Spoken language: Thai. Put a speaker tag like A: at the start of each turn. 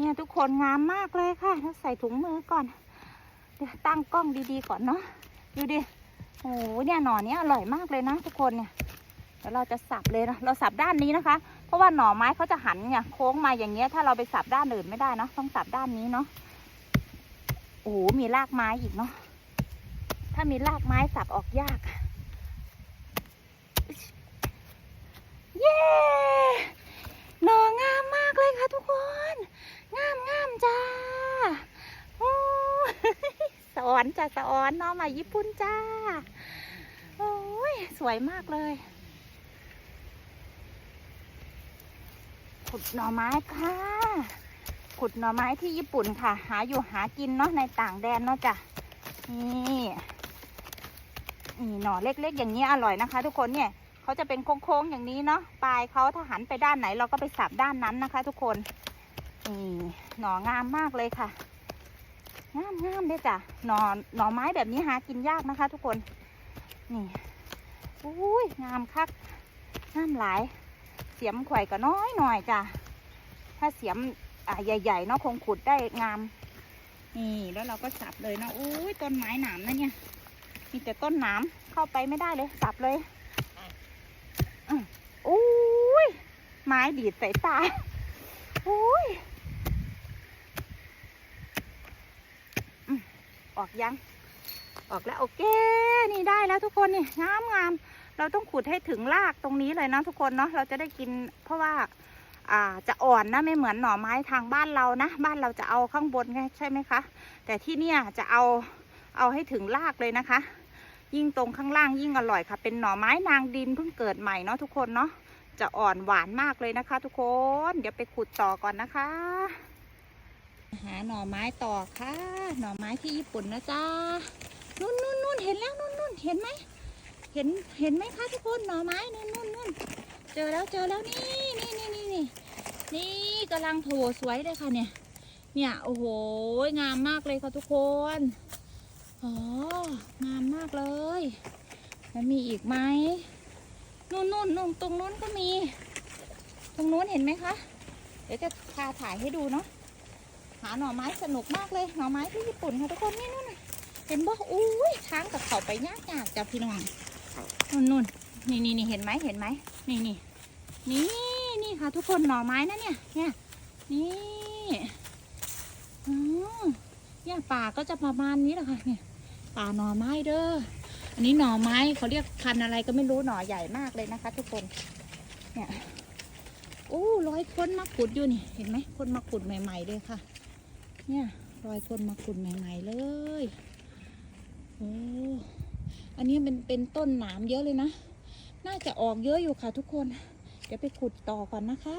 A: เนี่ยทุกคนงามมากเลยค่ะเราใส่ถุงมือก่อน เดี๋ยวตั้งกล้องดีๆก่อนเนาะ ดูดิ โอ้โห เนี่ยหน่อเนี้ยอร่อยมากเลยนะทุกคนเนี่ย เดี๋ยวเราจะสับเลยนะ เราสับด้านนี้นะคะ เพราะว่าหน่อไม้เขาจะหันเนี่ยโค้งมาอย่างเงี้ย ถ้าเราไปสับด้านอื่นไม่ได้เนาะต้องสับด้านนี้เนาะ โอ้โห มีรากไม้อีกเนาะ ถ้ามีรากไม้สับออกยาก เย้ หน่องามมากเลยค่ะทุกคน งามงามจ้าโอ้ย สอนจ้าสอนน้องมาญี่ปุ่นจ้า โอ้ย สวยมากเลยขุดหน่อไม้ค่ะ ขุดหน่อไม้ที่ญี่ปุ่นค่ะ หาอยู่หากินเนาะในต่างแดนเนาะจ้ะ นี่นี่หน่อเล็กๆ อย่างนี้อร่อยนะคะ ทุกคนเนี่ยเขาจะเป็นโค้งๆอย่างนี้เนาะปลายเขาถ้าหันไปด้านไหนเราก็ไปสับด้านนั้นนะคะ ทุกคนนี่หน่องามมากเลยค่ะ งามงามเลยจ้ะหน่อหน่อไม้แบบนี้หากินยากนะคะ ทุกคน นี่อุ้ยงามคักงามหลาย เสียมไข่ก็น้อยหน่อยจ้ะถ้าเสียมอ่าใหญ่ๆเนาะคงขุดได้งาม นี่แล้วเราก็สับเลยเนาะอุ้ยต้นไม้หนามนะเนี่ยมีแต่ต้นหนามเข้าไปไม่ได้เลยสับเลยอืมอุ้ยไม้ดีดใส่ตาอุ้ยอืม ออกยัง ออกแล้วโอเคนี่ได้แล้วทุกคนนี่งามงามเราต้องขุดให้ถึงรากตรงนี้เลยนะทุกคนเนาะเราจะได้กิน เพราะว่าอ่าจะอ่อนนะไม่เหมือนหน่อไม้ทางบ้านเรานะ บ้านเราจะเอาข้างบนใช่ไหมคะ แต่ที่เนี่ยจะเอาเอาให้ถึงรากเลยนะคะ ยิ่งตรงข้างล่างยิ่งอร่อยค่ะ เป็นหน่อไม้นางดินเพิ่งเกิดใหม่เนาะทุกคนเนาะจะอ่อนหวานมากเลยนะคะ ทุกคน เดี๋ยวไปขุดต่อก่อนนะคะ หาหน่อไม้ต่อค่ะ หน่อไม้ที่ญี่ปุ่นนะจ๊ะนู่นนู่นนู่นเห็นแล้วนู่นนู่นเห็นไหมเห็นเห็นไหมคะทุกคนหน่อไม้นู่นนู่นนู่นเจอแล้วเจอแล้วนี่นี่นี่นี่นี่นี่กำลังโถสวยเลยค่ะเนี่ย เนี่ยโอ้โหงามมากเลยค่ะทุกคนอ๋องามมากเลยแล้วมีอีกไหมนู่นนู่นนู่นตรงนู้นก็มี ตรงนู้นเห็นไหมคะ เดี๋ยวจะพาถ่ายให้ดูเนาะ หาหน่อไม้สนุกมากเลยหน่อไม้ที่ญี่ปุ่นค่ะทุกคนนี่นู่นนะเห็นบ่อุ้ยช้างกับเขาไปยากยากจ้ะพี่น้องนู่นนู่นนี่นี่นี่เห็นไหมเห็นไหมนี่นี่นี่นี่ค่ะ ทุกคนหน่อไม้นะเนี่ยเนี่ยนี่อ๋อเนี่ยป่าก็จะประมาณนี้แหละค่ะเนี่ยป่าหน่อไม้เด้ออันนี้หน่อไม้เขาเรียกพันอะไรก็ไม่รู้หน่อใหญ่มากเลยนะคะ ทุกคนเนี่ยโอ้ร้อยคนมาขุดอยู่นี่ เห็นไหมคนมาขุดใหม่ ๆ เลยค่ะ เนี่ยรอยคนมาขุดใหม่ๆเลยโอ้อันนี้เป็นเป็นต้นหนามเยอะเลยนะ น่าจะออกเยอะอยู่ค่ะทุกคน เดี๋ยวไปขุดต่อก่อนนะคะ